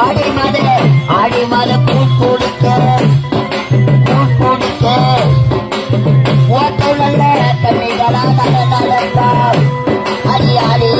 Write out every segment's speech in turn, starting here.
ஆடி மாத ஆடி பூ குடிக்க பூ அடி ஆடி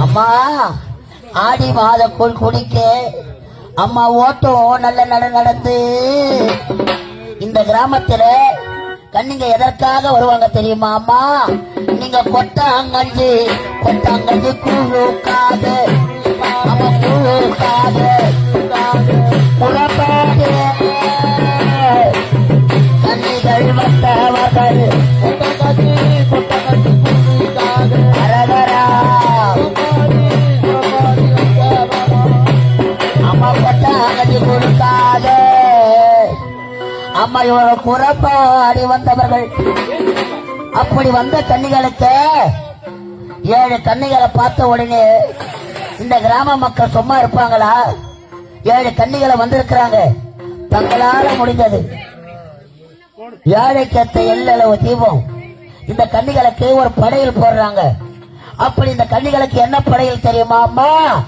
அம்மா ஆடி மாத குடிக்க அம்மா ஓட்டம் நல்ல நட நடந்து. இந்த கிராமத்துல கண்ணிங்க எதற்காக வருவாங்க தெரியுமா அம்மா? நீங்க கொட்டாங்கஞ்சி கொட்டாங்கஞ்சி குழு காது அம்மா இவர வந்தவர்கள். அப்படி வந்த கன்னிகளுக்கு ஏழு கன்னிகளை பார்த்த உடனே இந்த கிராம மக்கள் சும்மா இருப்பாங்களா? ஏழு கன்னிகளை வந்திருக்கிறாங்க. தங்களால முடிந்தது. ஏழைக்கத்த எல்லளவு தீபம். இந்த கன்னிகளுக்கு ஒரு படையல் போடுறாங்க. அப்படி இந்த கன்னிகளுக்கு என்ன படையல் தெரியுமா? அம்மா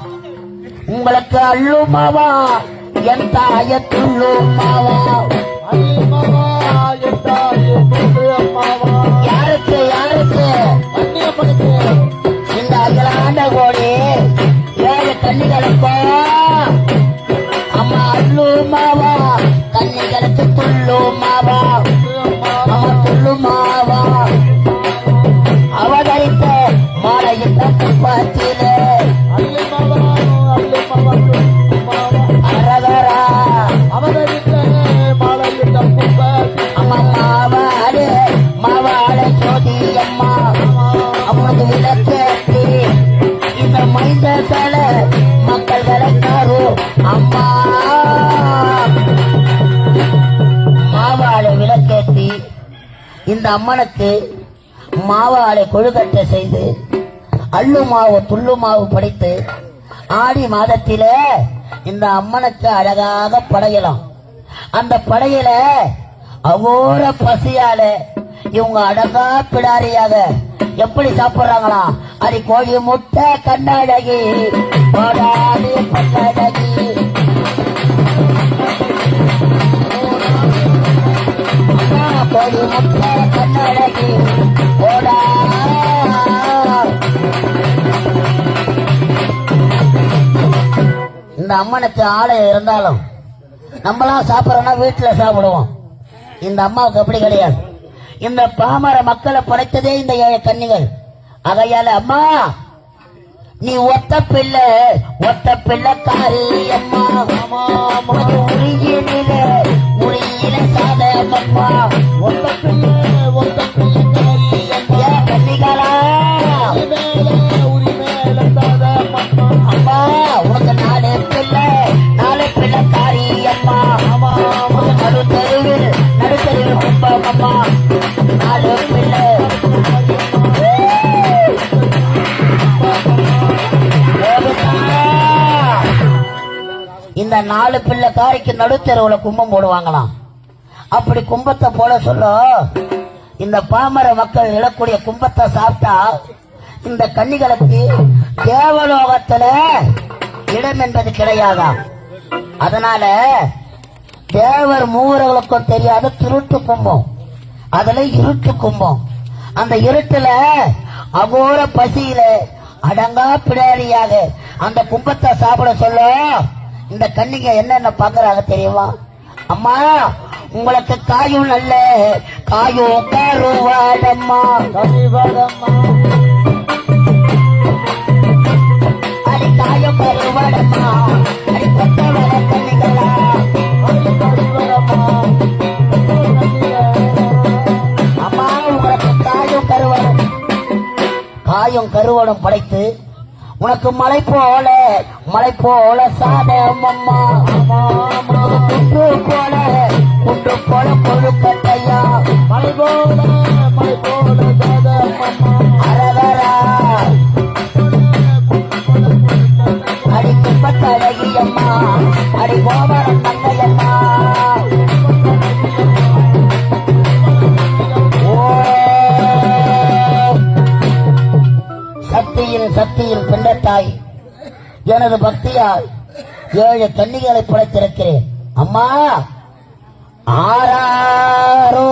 உங்களுக்கு அள்ளுமாவா என் தாயத்துள்ளுமாவா? யாருக்கு யாருக்கு இந்த அகிலாண்ட கோடி ஏழு கன்னிகளுக்கும் அம்மா அள்ளுமாவா கன்னிகளுக்கு துள்ளுமாவா அம்மா துள்ளுமாவா அவதரித்த மாலையிட்ட குப்பத்திலே அம்மனுக்கு மாவாலை கொழுக்கட்டை செய்து அள்ளு மாவு துள்ளு மாவு படைத்து ஆடி மாதத்திலே இந்த அம்மனுக்கு அழகாக படையலாம். அந்த படையில அவோர பசியால இவங்க அழகா பிடாரியாக எப்படி சாப்பிடுறாங்களா அடி கோழி முட்டை கண்ணாடகி போடாடி அம்மா, கோழி முட்டை இந்த அம்மனுக்கு ஆலயம் இருந்தாலும் நம்மளாம் சாப்பிட்றோம்னா வீட்டுல சாப்பிடுவோம். இந்த அம்மாவுக்கு அப்படி கிடையாது. இந்த பாமர மக்களை படைத்ததே இந்த ஏழை கன்னிகள். அதையால அம்மா நீ ஒத்த பிள்ளை ஒத்த பிள்ளை காரி அம்மா உரியில உரியில சாத அம்மா. ஒத்த பிள்ளை ஒத்த பிள்ளை. ஏ கன்னிகளா அம்மா. உனக்கு நாலு பிள்ளை நாலு பிள்ளை நடு நடு நாலு. இந்த நாலு பிள்ளை காரிக்கு நடுத்தெருவுல கும்பம் போடுவாங்களாம். அப்படி கும்பத்தை போட சொல்லும் இந்த பாமர மக்கள் இடக்கூடிய கும்பத்தை சாப்பிட்டா இந்த கன்னிகளுக்கு தேவலோகத்துல இடம் என்பது கிடையாதாம் அதனால தேவர் மூவர்களுக்கும் தெரியாத திருட்டு கும்பம். அதுல இருட்டு கும்பம். அந்த இருட்டுல அகோர பசியில அடங்கா பிடாரியாக அந்த கும்பத்தை சாப்பிட சொல்ல. இந்த கன்னிங்க என்னென்ன பாக்குறாங்க தெரியுமா? அம்மா உங்களுக்கு காயும் நல்ல காயும் கருவாடம்மா. கருவாடம்மா. அடி காயும் கருவாடம்மா. கொத்த வர கருவாடம்மா. அம்மா உங்களுக்கு காயும் கருவாடம். காயும் கருவடம் படைத்து உனக்கு மலை போல மலை போல சாதம் அம்மா. சக்தியில் சக்தியில் பிள்ளத்தாய் எனது பக்தியால் ஏழு தண்ணிகளை படைத்திருக்கிறேன். அம்மா! ஆராரோ!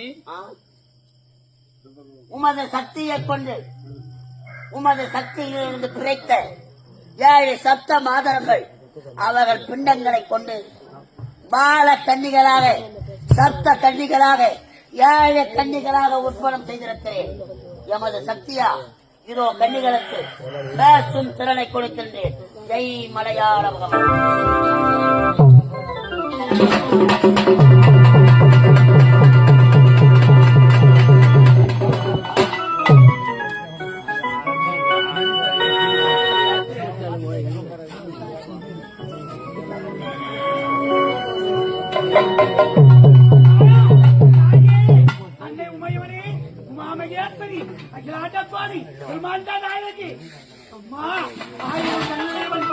சுவாமி உமது சக்தியை கொண்டு உமது சக்தியிலிருந்து பிழைத்த ஏழு சப்த மாதரங்கள் அவர்கள் பிண்டங்களை கொண்டு பால கன்னிகளாக சப்த கன்னிகளாக ஏழு கன்னிகளாக உற்பத்தம் செய்திருக்கிறேன். எமது சக்தியா இதோ கன்னிகளுக்கு பேசும் திறனை கொடுக்கின்றேன். ஜெய் மலையாள பகவான் உமாமகேஸ்வரி அகிலாண்டஸ்வாமி பிரம்மாண்ட நாயகி அம்மா ஆயிரம் கண்ணேவன்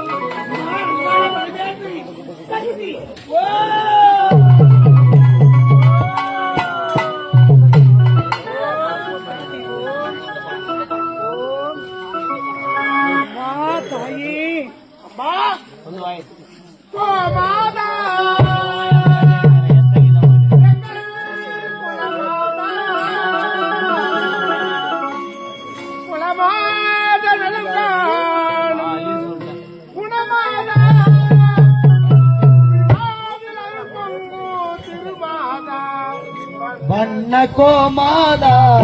રાખો માદા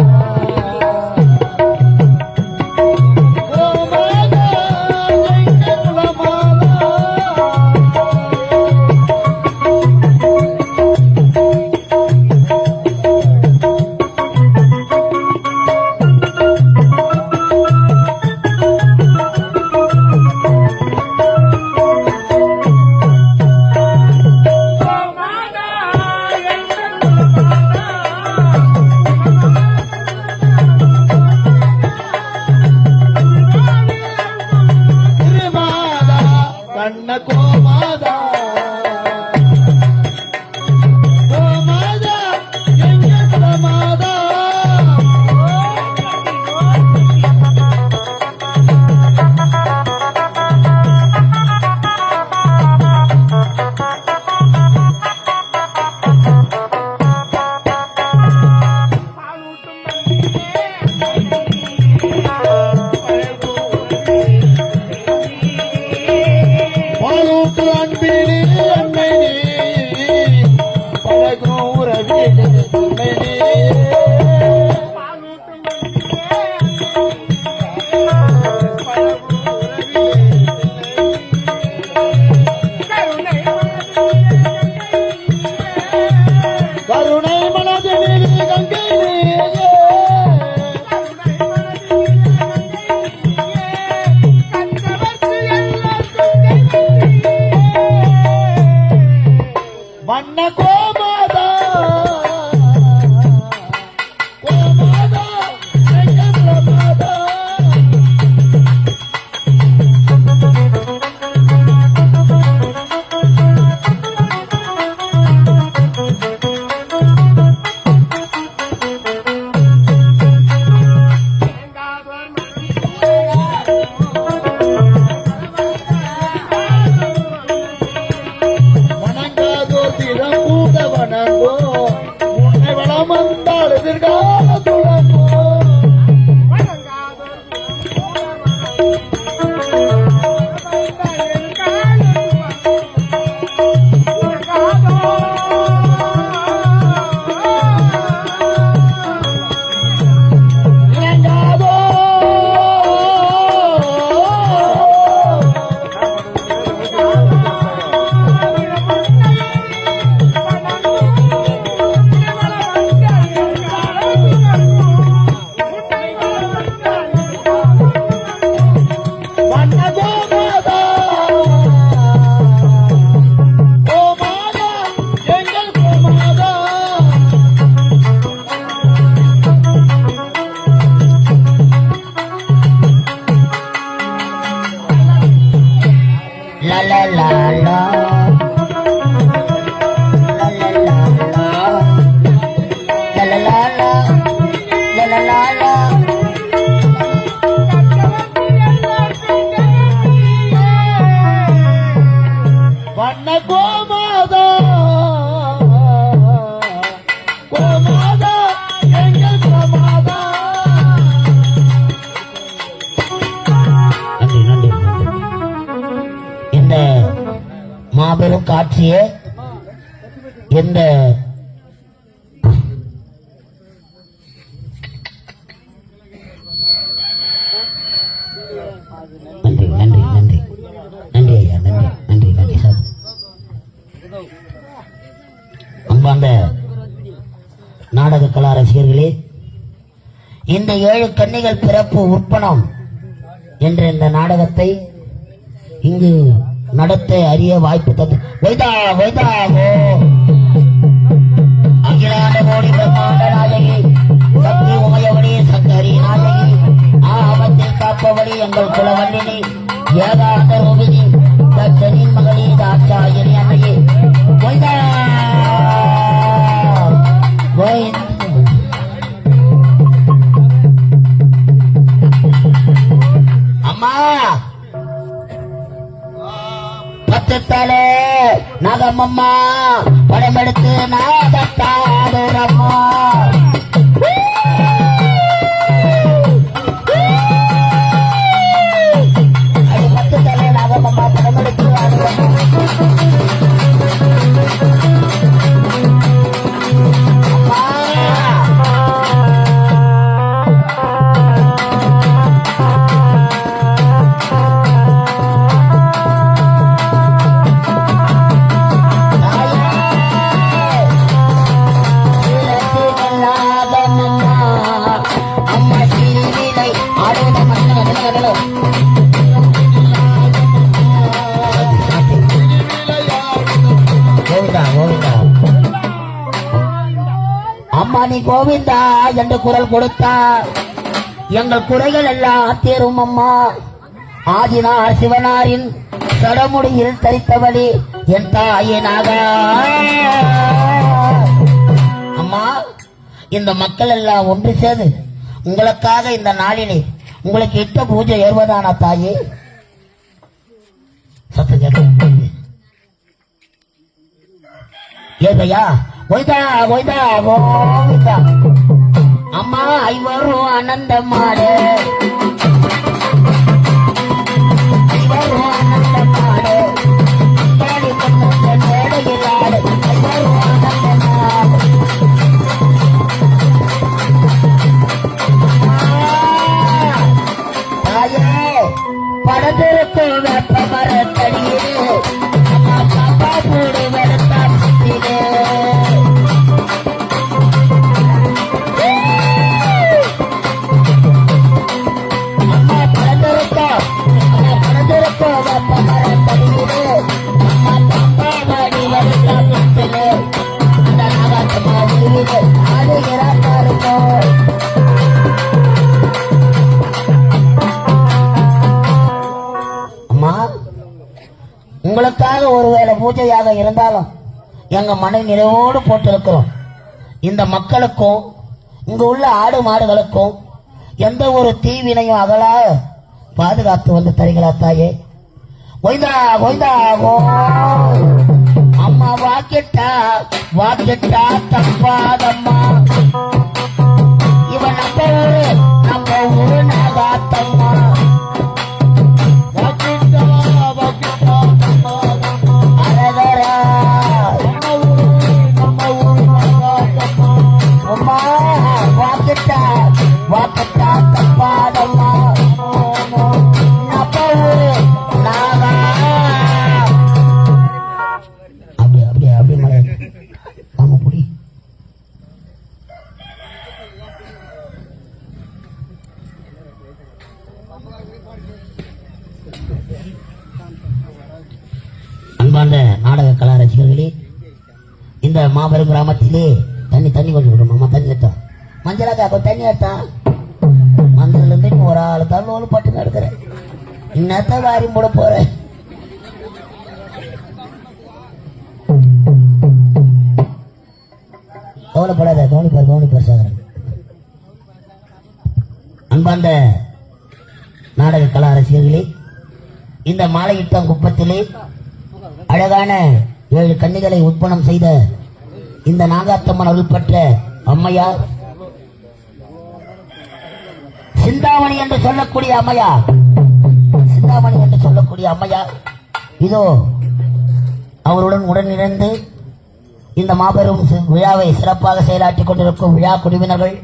Nako. மாபெரும் காட்சியை இந்த நன்றி நன்றி நன்றி. நன்றி ஐயா நன்றி நன்றி நன்றி. சார் அன்பார்ந்த நாடக கலா ரசிகர்களே இந்த ஏழு கன்னிகள் பிறப்பு உற்பணம் என்ற இந்த நாடகத்தை இங்கு நடத்தை அறிய வாய்ப்பு தந்து வைதா வைதாவோ அகிலாண்ட கோடி பிரம்மாண்ட நாயகி சக்தி உமையவடி சங்கரி நாயகி ஆபத்தில் காப்பவடி எங்கள் குலவல்லினி ஏதா படமெடுத்து நாகத்தாடுறம்மா என்று குரல் கொடுத்தா எங்கள் குறைகள் எல்லாம் தீரும் அம்மா. ஆதினார் சிவனாரின் சடமுடியில் தரித்தபடி என் தாயினாக அம்மா இந்த மக்கள் எல்லாம் ஒன்று சேர்ந்து உங்களுக்காக இந்த நாளிலே உங்களுக்கு இட்ட பூஜை ஏறுவதானா தாயே? சத்து கேட்க ஏதையா ஒய்தா ஒய்தா கோவிந்தா அம்மா ஐவரும் ஆனந்தமாடு. உங்களுக்காக ஒருவேளை பூஜையாக இருந்தாலும் எங்க மனை நிறைவோடு போட்டிருக்கிறோம். இந்த மக்களுக்கும் இங்க உள்ள ஆடு மாடுகளுக்கும் எந்த ஒரு தீவினையும் அகலா பாதுகாத்து வந்து தருகிறா தாயே. ஒய்தா ஒய்தா அம்மா வாக்கிட்டா வாக்கிட்டா தப்பாதம்மா. இவன் நம்ம இன்னத்த வாரி போட போறேன். கவலைப்படாத கவனிப்பார் கவனிப்பார் சார். அன்பார்ந்த நாடக கலா ரசிகர்களே இந்த மாலையிட்டம் குப்பத்திலே அழகான ஏழு கன்னிகளை உற்பணம் செய்த இந்த நாகாத்தம்மன் அருள் பெற்ற அம்மையார் சிந்தாமணி என்று சொல்லக்கூடிய அம்மையார் சொல்லக்கூடிய அம்மையார் இதோ அவருடன் உடனிருந்து இந்த மாபெரும் விழாவை சிறப்பாக செயலாற்றிக் கொண்டிருக்கும் விழா குழுவினர்கள்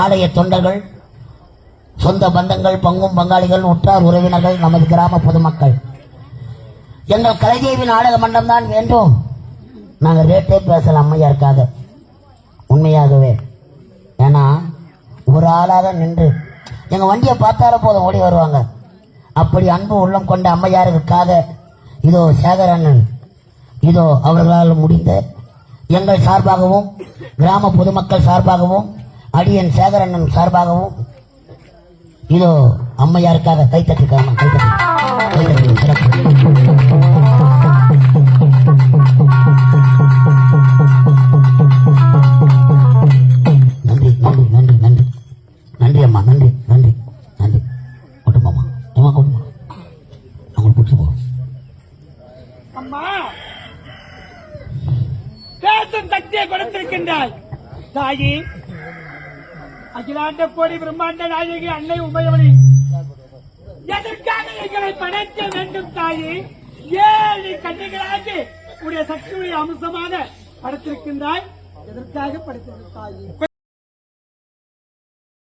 ஆலய தொண்டர்கள் சொந்த பந்தங்கள் பங்கும் பங்காளிகள் உற்றார் உறவினர்கள் நமது கிராம பொதுமக்கள். எங்கள் கலைதேவி நாடக மன்றம் தான் வேண்டும். நாங்கள் ரேட்டே பேசலாம் அம்மையாருக்காக உண்மையாகவே. ஏன்னா ஒரு ஆளாக நின்று எங்கள் வண்டியை பார்த்தாலும் போதும் ஓடி வருவாங்க. அப்படி அன்பு உள்ளம் கொண்ட அம்மையாருக்காக இதோ சேகர் அண்ணன் இதோ அவர்களால் முடிந்த எங்கள் சார்பாகவும் கிராம பொதுமக்கள் சார்பாகவும் அடியன் சேகர் அண்ணன் சார்பாகவும் இதோ அம்மையாருக்காக கைத்தட்டிருக்காங்க கைத்தட்டு கைத்தட்டு சிறப்பு அகிலாண்ட கோடி பிரம்மாண்ட நாயகி அன்னை உமையவளி எதற்காக எங்களை படைக்க வேண்டும் தாயே? ஏழு கண்ணிகளாகி உடைய சக்தியுடைய அம்சமாக படைத்திருக்கின்றாய். எதற்காக படைத்திருக்கிறாய்